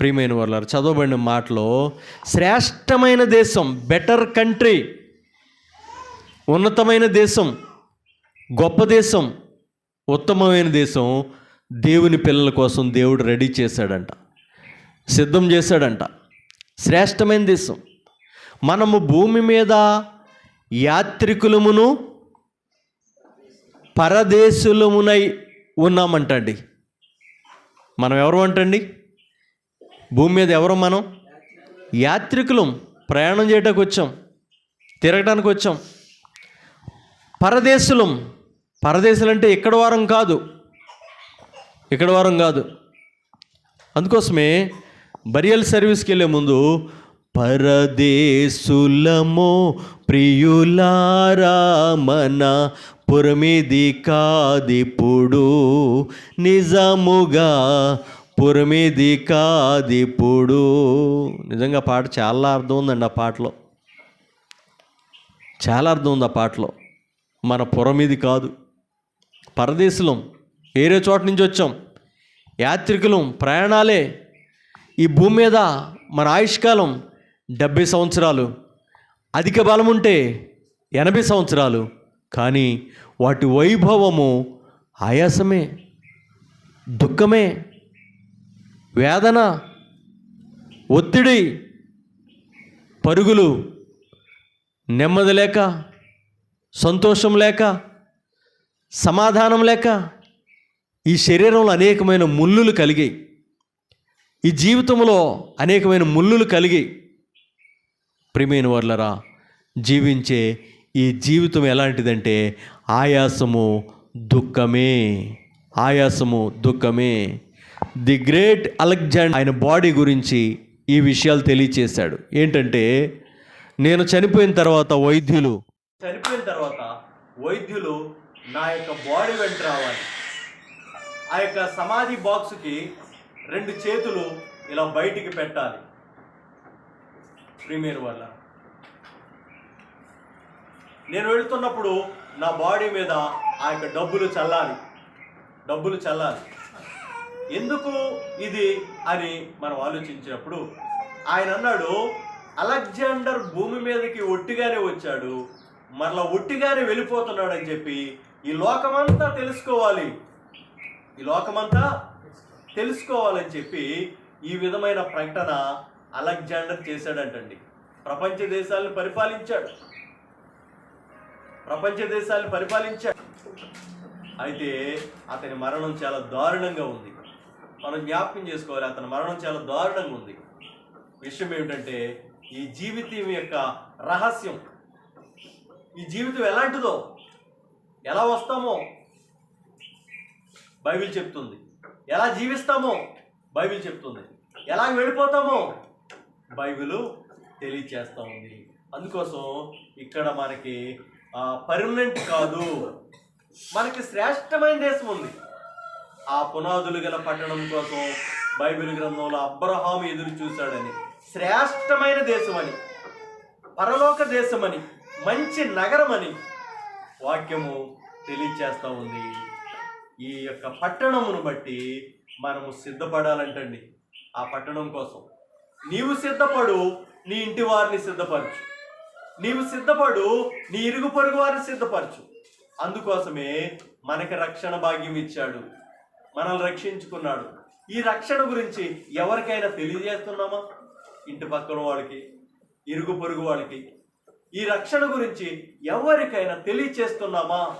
ప్రియమైన వాళ్ళ చదవబడిన మాటలో శ్రేష్టమైన దేశం బెటర్ కంట్రీ ఉన్నతమైన దేశం గొప్ప దేశం ఉత్తమమైన దేశం దేవుని పిల్లల కోసం దేవుడు రెడీ చేశాడంట. సిద్ధం చేశాడంట. శ్రేష్టమైన దేశం. మనము భూమి మీద యాత్రికులమును పరదేశులమునై ఉన్నామంటండి. మనం ఎవరు అంటండి? భూమి మీద ఎవరు మనం? యాత్రికులం ప్రయాణం చేయటానికి వచ్చాం తిరగడానికి వచ్చాం. పరదేశులం పరదేశులు అంటే ఇక్కడ వారం కాదు ఇక్కడ వారం కాదు. అందుకోసమే బరియల్ సర్వీస్కి వెళ్ళే ముందు పరదేశులము ప్రియులారా మన పురమిది కాదిప్పుడు నిజముగా పురమిది కాదిప్పుడు నిజంగా పాట చాలా అర్థం ఉందండి ఆ పాటలో. చాలా అర్థం ఉంది ఆ పాటలో. మన పురమిది కాదు. పరదేశులం వేరే చోట నుంచి వచ్చాం. యాత్రికులం ప్రయాణాలే ఈ భూమి మీద మన ఆయుష్కాలం డెబ్భై సంవత్సరాలు. అధిక బలం ఉంటే ఎనభై సంవత్సరాలు. కానీ వాటి వైభవము ఆయాసమే దుఃఖమే. వేదన ఒత్తిడి పరుగులు నెమ్మది లేక సంతోషం లేక సమాధానం లేక ఈ శరీరంలో అనేకమైన ముళ్ళులు కలిగాయి. ఈ జీవితంలో అనేకమైన ముళ్ళులు కలిగి ప్రియమైన వర్లరా జీవించే ఈ జీవితం ఎలాంటిదంటే ఆయాసము దుఃఖమే. ఆయాసము దుఃఖమే. ది గ్రేట్ అలెగ్జాండ్ ఆయన బాడీ గురించి ఈ విషయాలు తెలియచేశాడు. ఏంటంటే నేను చనిపోయిన తర్వాత వైద్యులు చనిపోయిన తర్వాత వైద్యులు నా యొక్క బాడీ వెంట రావాలి. ఆ యొక్క సమాధి బాక్స్కి రెండు చేతులు ఇలా బయటికి పెట్టాలి. ప్రీమియర్ వల్ల నేను వెళుతున్నప్పుడు నా బాడీ మీద ఆ యొక్క డబ్బులు చల్లాలి. డబ్బులు చల్లాలి. ఎందుకు ఇది అని మనం ఆలోచించినప్పుడు ఆయన అన్నాడు అలెగ్జాండర్ భూమి మీదకి ఒట్టిగానే వచ్చాడు మరలా ఒట్టిగానే వెళ్ళిపోతున్నాడు అని చెప్పి ఈ లోకమంతా తెలుసుకోవాలి. ఈ లోకమంతా తెలుసుకోవాలని చెప్పి ఈ విధమైన ప్రకటన అలెగ్జాండర్ చేశాడంటండి. ప్రపంచ దేశాలను పరిపాలించాడు. ప్రపంచ దేశాలను పరిపాలించాడు. అయితే అతని మరణం చాలా దారుణంగా ఉంది. మనం జ్ఞాపకం చేసుకోవాలి అతని మరణం చాలా దారుణంగా ఉంది. విషయం ఏమిటంటే ఈ జీవితం యొక్క రహస్యం ఈ జీవితం ఎలాంటిదో ఎలా వస్తామో బైబిల్ చెప్తుంది. ఎలా జీవిస్తామో బైబిల్ చెప్తుంది. ఎలా వెళ్ళిపోతామో బైబిల్ తెలియచేస్తూ ఉంది. అందుకోసం ఇక్కడ మనకి పర్మనెంట్ కాదు. మనకి శ్రేష్టమైన దేశం ఉంది. ఆ పునాదులు గల పట్టణం కోసం బైబిల్ గ్రంథంలో అబ్రహాం ఎదురు చూశాడని. శ్రేష్టమైన దేశమని పరలోక దేశమని మంచి నగరమని వాక్యము తెలియచేస్తూ ఉంది. ఈ యొక్క పట్టణమును బట్టి మనము సిద్ధపడాలంటండి. ఆ పట్టణం కోసం. నీవు సిద్ధపడు నీ ఇంటి వారిని సిద్ధపరచు. నీవు సిద్ధపడు నీ ఇరుగు పొరుగు వారిని సిద్ధపరచు. అందుకోసమే మనకి రక్షణ భాగ్యం ఇచ్చాడు. మనల్ని రక్షించుకున్నాడు. ఈ రక్షణ గురించి ఎవరికైనా తెలియజేస్తున్నామా? ఇంటి పక్కన వాళ్ళకి ఇరుగు పొరుగు వాళ్ళకి. ఈ రక్షణ గురించి ఎవరికైనా తెలియచేస్తున్నామా?